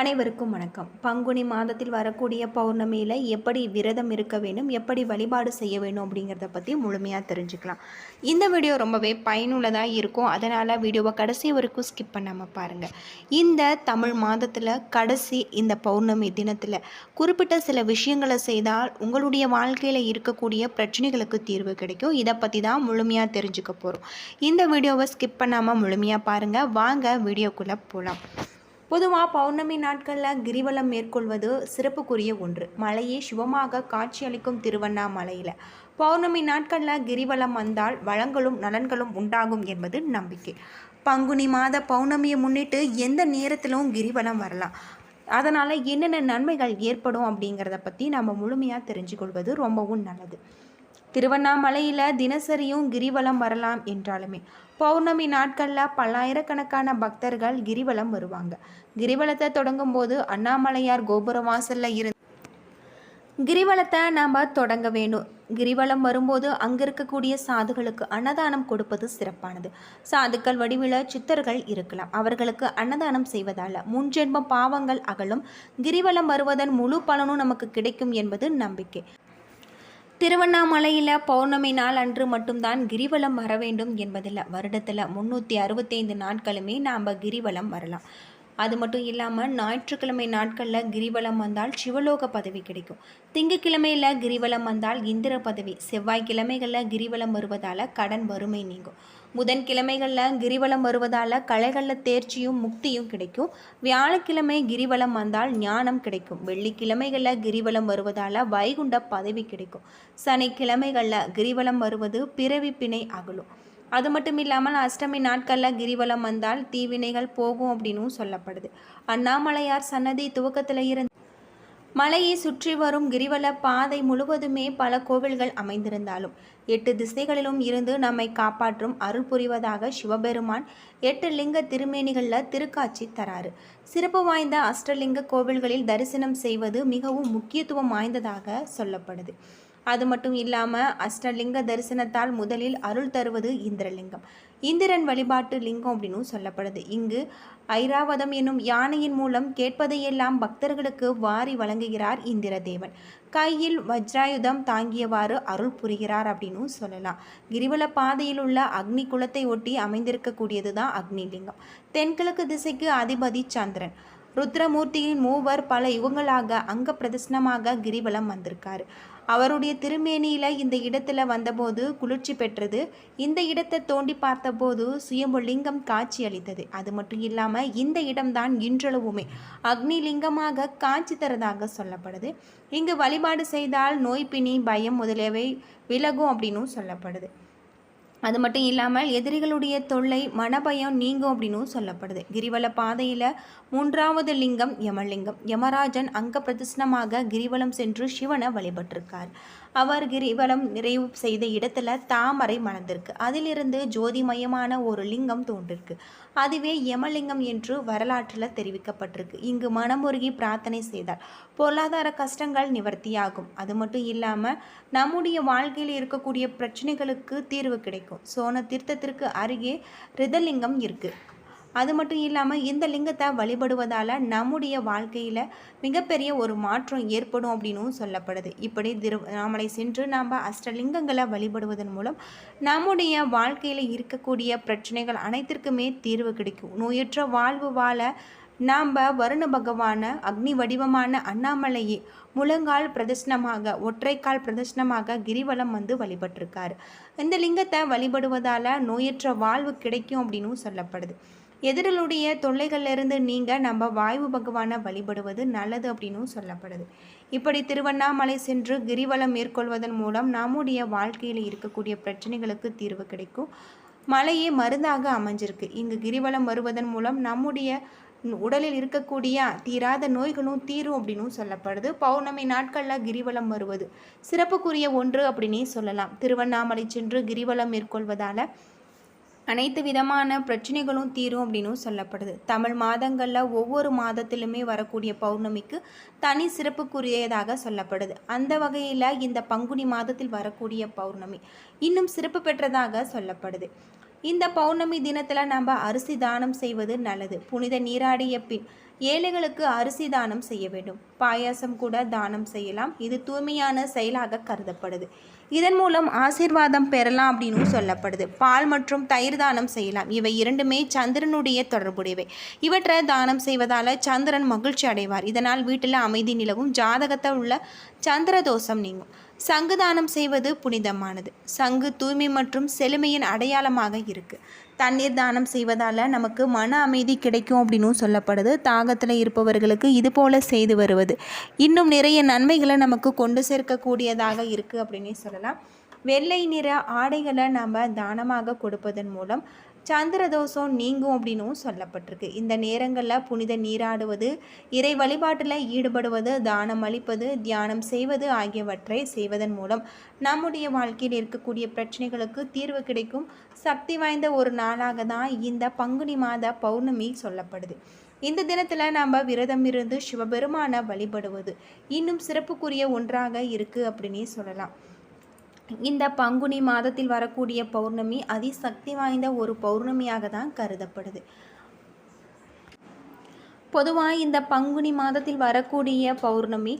அனைவருக்கும் வணக்கம். பங்குனி மாதத்தில் வரக்கூடிய பௌர்ணமியில் எப்படி விரதம் இருக்க வேண்டும் எப்படி வழிபாடு செய்ய வேண்டும் அப்படிங்கிறத பற்றி முழுமையாக தெரிஞ்சுக்கலாம். இந்த வீடியோ ரொம்பவே பயனுள்ளதாக இருக்கும். அதனால் வீடியோவை கடைசி வரைக்கும் ஸ்கிப் பண்ணாமல் பாருங்கள் இந்த தமிழ் மாதத்தில் கடைசி இந்த பௌர்ணமி தினத்தில் குறிப்பிட்ட சில விஷயங்களை செய்தால் உங்களுடைய வாழ்க்கையில் இருக்கக்கூடிய பிரச்சனைகளுக்கு தீர்வு கிடைக்கும். இதை பற்றி தான் முழுமையாக தெரிஞ்சுக்க போகிறோம் இந்த வீடியோவை ஸ்கிப் பண்ணாமல் முழுமையாக பாருங்கள் வாங்க வீடியோக்குள்ளே போகலாம் பொதுவாக பௌர்ணமி நாட்களில் கிரிவலம் மேற்கொள்வது சிறப்புக்குரிய ஒன்று. மலையே சிவமாக காட்சியளிக்கும் திருவண்ணாமலையில். பௌர்ணமி நாட்களில் கிரிவலம் வந்தால் வளங்களும் நலன்களும் உண்டாகும் என்பது நம்பிக்கை. பங்குனி மாத பௌர்ணமியை முன்னிட்டு எந்த நேரத்திலும் கிரிவலம் வரலாம். அதனால் என்னென்ன நன்மைகள் ஏற்படும் அப்படிங்கிறத பற்றி நம்ம முழுமையாக தெரிஞ்சுக்கொள்வது ரொம்பவும் நல்லது. திருவண்ணாமலையில் தினசரியும் கிரிவலம் வரலாம் என்றாலுமே பௌர்ணமி நாட்களில் பல்லாயிரக்கணக்கான பக்தர்கள் கிரிவலம் வருவாங்க. கிரிவலத்தை தொடங்கும் போது அண்ணாமலையார் கோபுர வாசலில் இருந்து கிரிவலத்தை நாம் தொடங்க வேணும். கிரிவலம் வரும்போது அங்கே இருக்கக்கூடிய சாதுகளுக்கு அன்னதானம் கொடுப்பது சிறப்பானது. சாதுக்கள் வடிவில் சித்தர்கள் இருக்கலாம். அவர்களுக்கு அன்னதானம் செய்வதால் முன்ஜென்ம பாவங்கள் அகலும். கிரிவலம் வருவதன் முழு பலனும் நமக்கு கிடைக்கும் என்பது நம்பிக்கை. திருவண்ணாமலையில் பௌர்ணமி நாள் அன்று மட்டும்தான் கிரிவலம் வர வேண்டும் என்பதில்லை. வருடத்தில் முந்நூற்றி அறுபத்தைந்து நாட்களுமே நாம் கிரிவலம் வரலாம். அது மட்டும் இல்லாமல் ஞாயிற்றுக்கிழமை நாட்களில் கிரிவலம் வந்தால் சிவலோக பதவி கிடைக்கும். திங்கக்கிழமையில் கிரிவலம் வந்தால் இந்திர பதவி. செவ்வாய்க்கிழமைகளில் கிரிவலம் வருவதால் கடன் வறுமை நீங்கும். புதன்கிழமைகளில் கிரிவலம் வருவதால் கலைகளில் தேர்ச்சியும் முக்தியும் கிடைக்கும். வியாழக்கிழமை கிரிவலம் வந்தால் ஞானம் கிடைக்கும். வெள்ளிக்கிழமைகளில் கிரிவலம் வருவதால் வைகுண்ட பதவி கிடைக்கும். சனிக்கிழமைகளில் கிரிவலம் வருவது பிறவி பிணை அகலும். அது மட்டும் இல்லாமல் அஷ்டமி நாட்களில் கிரிவலம் வந்தால் தீவினைகள் போகும் அப்படின்னும் சொல்லப்படுது. அண்ணாமலையார் சன்னதி துவக்கத்தில் இருந்து மலையை சுற்றி வரும் கிரிவல பாதை முழுவதுமே பல கோவில்கள் அமைந்திருந்தாலும் எட்டு திசைகளிலும் இருந்து நம்மை காப்பாற்றும் அருள் புரிவதாக சிவபெருமான் எட்டு லிங்க திருமேனிகளில் திருக்காட்சி தராரு. சிறப்பு வாய்ந்த அஷ்டலிங்க கோவில்களில் தரிசனம் செய்வது மிகவும் முக்கியத்துவம் வாய்ந்ததாக சொல்லப்படுது. அது மட்டும் இல்லாமல் அஷ்டலிங்க தரிசனத்தால் முதலில் அருள் தருவது இந்திரலிங்கம். இந்திரன் வழிபாட்டு லிங்கம் அப்படின்னு சொல்லப்படுது. இங்கு ஐராவதம் என்னும் யானையின் மூலம் கேட்பதையெல்லாம் பக்தர்களுக்கு வாரி வழங்குகிறார் இந்திரதேவன். கையில் வஜ்ராயுதம் தாங்கியவாறு அருள் புரிகிறார் அப்படின்னு சொல்லலாம். கிரிவல பாதையில் உள்ள அக்னி குலத்தை ஒட்டி அமைந்திருக்கக்கூடியது தான் அக்னிலிங்கம் தென்கிழக்கு திசைக்கு அதிபதி சந்திரன். ருத்ரமூர்த்தியின் மூவர் பல யுகங்களாக அங்க பிரதர்சனமாக கிரிவலம் வந்திருக்கார். அவருடைய திருமேனியில் இந்த இடத்துல வந்தபோது குளிர்ச்சி பெற்றது. இந்த இடத்தை தோண்டி பார்த்தபோது சுயம்புலிங்கம் காட்சி அளித்தது. அது மட்டும் இல்லாமல் இந்த இடம்தான் இன்றளவுமே அக்னி லிங்கமாக காட்சி தரதாக சொல்லப்படுது. இங்கு வழிபாடு செய்தால் நோய் பிணி பயம் முதலியவை விலகும் அப்படின்னும் சொல்லப்படுது. அது மட்டும் இல்லாமல் எதிரிகளுடைய தொல்லை மனபயம் நீங்கும் அப்படின்னும் சொல்லப்படுது. கிரிவல பாதையில் மூன்றாவது லிங்கம் யமலிங்கம். யமராஜன் அங்க பிரதிஷ்டமாக கிரிவலம் சென்று சிவனை வழிபட்டிருக்கார். அவர் கிரிவலம் நிறைவு செய்த இடத்துல தாமரை மலர்ந்திருக்கு அதிலிருந்து ஜோதிமயமான ஒரு லிங்கம் தோன்றிருக்கு. அதுவே யமலிங்கம் என்று வரலாற்றில் தெரிவிக்கப்பட்டிருக்கு. இங்கு மனமுருகி பிரார்த்தனை செய்தால் பொருளாதார கஷ்டங்கள் நிவர்த்தியாகும். அது மட்டும் இல்லாமல் நம்முடைய வாழ்க்கையில் இருக்கக்கூடிய பிரச்சனைகளுக்கு தீர்வு கிடைக்கும். சோன தீர்த்தத்திற்கு அருகே ரிதலிங்கம் இருக்குது அது மட்டும் இல்லாமல் இந்த லிங்கத்தை வழிபடுவதால் நம்முடைய வாழ்க்கையில் மிகப்பெரிய ஒரு மாற்றம் ஏற்படும் அப்படின்னும் சொல்லப்படுது. இப்படி திரு நாமளை சென்று நாம் அஷ்டலிங்கங்களை வழிபடுவதன் மூலம் நம்முடைய வாழ்க்கையில் இருக்கக்கூடிய பிரச்சனைகள் அனைத்திற்குமே தீர்வு கிடைக்கும். நோயற்ற வாழ்வு வாழ நாம் வருண பகவான அக்னி வடிவமான அண்ணாமலையே முழங்கால் பிரதர்ஷனமாக ஒற்றைக்கால் பிரதர்ஷனமாக கிரிவலம் வந்து வழிபட்டிருக்காரு. இந்த லிங்கத்தை வழிபடுவதால் நோயற்ற வாழ்வு கிடைக்கும் அப்படின்னும் சொல்லப்படுது. எதிரலுடைய தொல்லைகளிலிருந்து நீங்கள் நம்ம வாயு பகவானை வழிபடுவது நல்லது அப்படின்னும் சொல்லப்படுது. இப்படி திருவண்ணாமலை சென்று கிரிவலம் மேற்கொள்வதன் மூலம் நம்முடைய வாழ்க்கையில் இருக்கக்கூடிய பிரச்சனைகளுக்கு தீர்வு கிடைக்கும். மலையே மருந்தாக அமைஞ்சிருக்கு. இங்கு கிரிவலம் வருவதன் மூலம் நம்முடைய உடலில் இருக்கக்கூடிய தீராத நோய்களும் தீரும் அப்படின்னும் சொல்லப்படுது. பௌர்ணமி நாட்களில் கிரிவலம் வருவது சிறப்புக்குரிய ஒன்று அப்படின்னே சொல்லலாம். திருவண்ணாமலை சென்று கிரிவலம் மேற்கொள்வதால் அனைத்து விதமான பிரச்சனைகளும் தீரும் அப்படின்னும் சொல்லப்படுது. தமிழ் மாதங்களில் ஒவ்வொரு மாதத்திலுமே வரக்கூடிய பௌர்ணமிக்கு தனி சிறப்புக்குரியதாக சொல்லப்படுது. அந்த வகையில் இந்த பங்குனி மாதத்தில் வரக்கூடிய பௌர்ணமி இன்னும் சிறப்பு பெற்றதாக சொல்லப்படுது. இந்த பௌர்ணமி தினத்தில் நம்ம அரிசி தானம் செய்வது நல்லது. புனித நீராடிய பின் ஏழைகளுக்கு அரிசி தானம் செய்ய வேண்டும். பாயாசம் கூட தானம் செய்யலாம். இது தூய்மையான செயலாக கருதப்படுது. இதன் மூலம் ஆசிர்வாதம் பெறலாம் அப்படின்னு சொல்லப்படுது. பால் மற்றும் தயிர் தானம் செய்யலாம். இவை இரண்டுமே சந்திரனுடைய தொடர்புடையவை. இவற்றை தானம் செய்வதால் சந்திரன் மகிழ்ச்சி அடைவார். இதனால் வீட்டில் அமைதி நிலவும். ஜாதகத்தில் உள்ள சந்திர தோஷம் நீங்கும். சங்கு தானம் செய்வது புனிதமானது. சங்கு தூய்மை மற்றும் செழுமையின் அடையாளமாக இருக்கு. தண்ணீர் தானம் செய்வதால் நமக்கு மன அமைதி கிடைக்கும் அப்படின்னும் சொல்லப்படுது. தாகத்தில் இருப்பவர்களுக்கு இது போல் செய்து வருவது. இன்னும் நிறைய நன்மைகளை நமக்கு கொண்டு சேர்க்கக்கூடியதாக இருக்குது அப்படின்னே சொல்லலாம். வெள்ளை நிற ஆடைகளை நம்ம தானமாக கொடுப்பதன் மூலம் சந்திரதோஷம் நீங்கும் அப்படின்னும் சொல்லப்பட்டிருக்கு. இந்த நேரங்களில் புனித நீராடுவது இறை வழிபாட்டில் ஈடுபடுவது தானம் அளிப்பது தியானம் செய்வது ஆகியவற்றை செய்வதன் மூலம் நம்முடைய வாழ்க்கையில் இருக்கக்கூடிய பிரச்சனைகளுக்கு தீர்வு கிடைக்கும். சக்தி வாய்ந்த ஒரு நாளாக தான் இந்த பங்குனி மாத பௌர்ணமி சொல்லப்படுது. இந்த தினத்தில் நம்ம விரதம் இருந்து சிவபெருமானை வழிபடுவது இன்னும் சிறப்புக்குரிய ஒன்றாக இருக்குது அப்படின்னே சொல்லலாம். இந்த பங்குனி மாதத்தில் வரக்கூடிய பௌர்ணமி அதிசக்தி வாய்ந்த ஒரு பௌர்ணமியாக தான் கருதப்படுது. பொதுவாக இந்த பங்குனி மாதத்தில் வரக்கூடிய பௌர்ணமி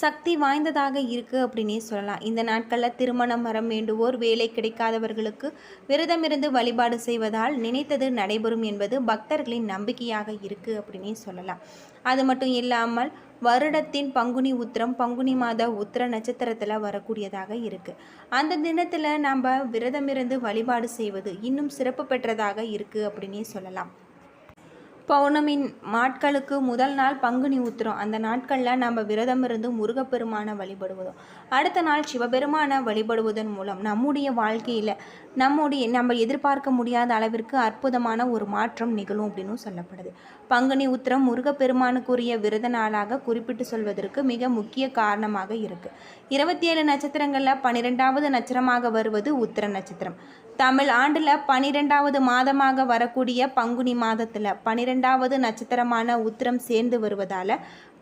சக்தி வாய்ந்ததாக இருக்குது அப்படின்னே சொல்லலாம். இந்த நாட்களில் திருமணம் வர வேண்டுவோர் வேலை கிடைக்காதவர்களுக்கு விரதமிருந்து வழிபாடு செய்வதால் நினைத்தது நடைபெறும் என்பது பக்தர்களின் நம்பிக்கையாக இருக்குது அப்படின்னே சொல்லலாம். அது மட்டும் இல்லாமல் வருடத்தின் பங்குனி உத்திரம் பங்குனி மாத உத்திர நட்சத்திரத்தில் வரக்கூடியதாக இருக்குது அந்த தினத்தில் நம்ம விரதமிருந்து வழிபாடு செய்வது இன்னும் சிறப்பு பெற்றதாக இருக்குது அப்படின்னே சொல்லலாம். பௌர்ணமி நாட்களுக்கு முதல் நாள் பங்குனி உத்திரம். அந்த நாட்களில் நம்ம விரதம் இருந்து முருகப்பெருமானை வழிபடுவதும் அடுத்த நாள் சிவபெருமானை வழிபடுவதன் மூலம் நம்முடைய வாழ்க்கையில் நம்முடைய நம்ம எதிர்பார்க்க முடியாத அளவிற்கு அற்புதமான ஒரு மாற்றம் நிகழும் அப்படின்னு சொல்லப்படுது. பங்குனி உத்திரம் முருகப்பெருமானுக்குரிய விரத நாளாக குறிப்பிட்டு சொல்வதற்கு மிக முக்கிய காரணமாக இருக்குது இருபத்தி ஏழு நட்சத்திரங்களில் பன்னிரெண்டாவது நட்சத்திரமாக வருவது உத்திர நட்சத்திரம். தமிழ் ஆண்டில் பனிரெண்டாவது மாதமாக வரக்கூடிய பங்குனி மாதத்தில் பனிரெண்டாவது நட்சத்திரமான உத்திரம் சேர்ந்து வருவதால்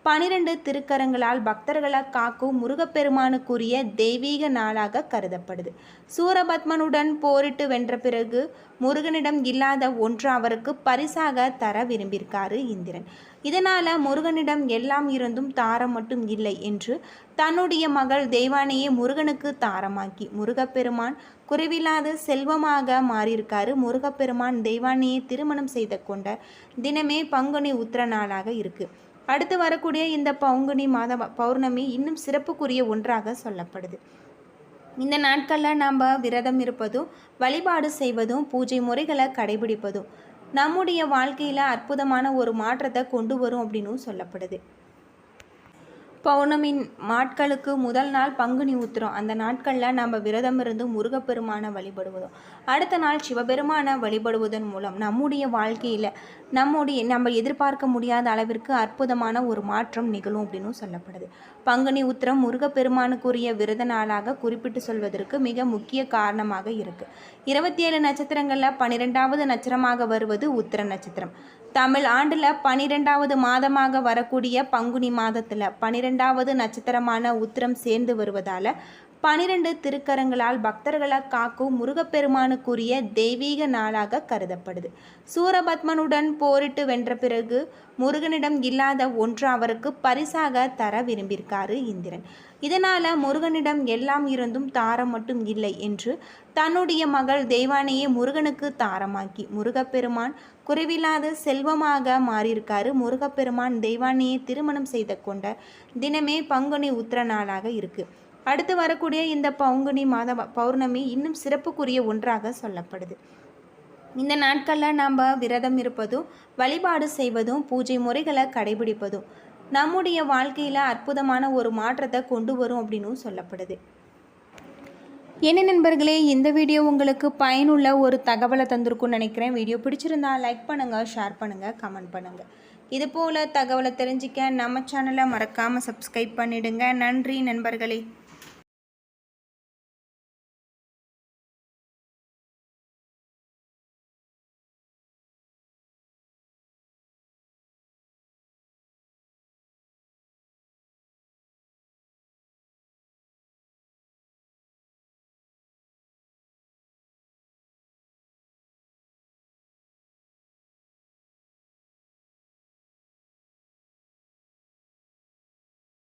பனிரெண்டு திருக்கரங்களால் பக்தர்களை காக்கும் முருகப்பெருமானுக்குரிய தெய்வீக நாளாக கருதப்படுது. சூரபத்மனுடன் போரிட்டு வென்ற பிறகு முருகனிடம் இல்லாத ஒன்று அவருக்கு பரிசாக தர விரும்பியிருக்காரு இந்திரன். இதனால் முருகனிடம் எல்லாம் இருந்தும் தாரம் மட்டும் இல்லை என்று தன்னுடைய மகள் தெய்வானையே முருகனுக்கு தாரமாக்கி முருகப்பெருமான் குறைவில்லாத செல்வமாக மாறியிருக்காரு. முருகப்பெருமான் தெய்வானையை திருமணம் செய்து கொண்ட தினமே பங்குனி உத்திர நாளாக இருக்குது அடுத்து வரக்கூடிய இந்த பங்குனி மாத பௌர்ணமி இன்னும் சிறப்புக்குரிய ஒன்றாக சொல்லப்படுது. இந்த நாட்களில் நாம் விரதம் இருப்பதும் வழிபாடு செய்வதும் பூஜை முறைகளை கடைபிடிப்பதும் நம்முடைய வாழ்க்கையில் அற்புதமான ஒரு மாற்றத்தை கொண்டு வரும் அப்படின்னும் சொல்லப்படுது. பௌர்ணமி நாட்களுக்கு முதல் நாள் பங்குனி உத்திரம் அந்த நாட்களில் நம்ம விரதம் இருந்து முருகப்பெருமானை வழிபடுவதும் அடுத்த நாள் சிவபெருமானை வழிபடுவதன் மூலம் நம்முடைய வாழ்க்கையில் நம்முடைய நம்ம எதிர்பார்க்க முடியாத அளவிற்கு அற்புதமான ஒரு மாற்றம் நிகழும் அப்படின்னு சொல்லப்படுது. பங்குனி உத்திரம் முருகப்பெருமானுக்குரிய விரத நாளாக குறிப்பிட்டு சொல்வதற்கு மிக முக்கிய காரணமாக இருக்குது இருபத்தி ஏழு நட்சத்திரங்களில் பன்னிரெண்டாவது நட்சத்திரமாக வருவது உத்திர நட்சத்திரம். தமிழ் ஆண்டில் பனிரெண்டாவது மாதமாக வரக்கூடிய பங்குனி மாதத்தில் பனிரெண்டாவது நட்சத்திரமான உத்திரம் சேர்ந்து வருவதால் பனிரெண்டு திருக்கரங்களால் பக்தர்களை காக்கும் முருகப்பெருமானுக்குரிய தெய்வீக நாளாக கருதப்படுது. சூரபத்மனுடன் போரிட்டு வென்ற பிறகு முருகனிடம் இல்லாத ஒன்று அவருக்கு பரிசாக தர விரும்பியிருக்காரு இந்திரன். இதனால் முருகனிடம் எல்லாம் இருந்தும் தாரம் மட்டும் இல்லை என்று தன்னுடைய மகள் தெய்வானையே முருகனுக்கு தாரமாக்கி முருகப்பெருமான் குறைவில்லாத செல்வமாக மாறியிருக்காரு. முருகப்பெருமான் தெய்வானையை திருமணம் செய்து கொண்ட தினமே பங்குனி உத்திர நாளாக இருக்குது அடுத்து வரக்கூடிய இந்த பங்குனி மாத பௌர்ணமி இன்னும் சிறப்புக்குரிய ஒன்றாக சொல்லப்படுது. இந்த நாட்களில் நாம் விரதம் இருப்பதும் வழிபாடு செய்வதும் பூஜை முறைகளை கடைபிடிப்பதும் நம்முடைய வாழ்க்கையில் அற்புதமான ஒரு மாற்றத்தை கொண்டு வரும் அப்படின்னு சொல்லப்படுது. என்ன நண்பர்களே இந்த வீடியோ உங்களுக்கு பயனுள்ள ஒரு தகவலை தந்திருக்கும்னு நினைக்கிறேன். வீடியோ பிடிச்சிருந்தா லைக் பண்ணுங்கள் ஷேர் பண்ணுங்கள் கமெண்ட் பண்ணுங்கள் இது போல் தகவலை தெரிஞ்சிக்க நம்ம சேனலை மறக்காமல் சப்ஸ்கிரைப் பண்ணிடுங்க. நன்றி நண்பர்களே.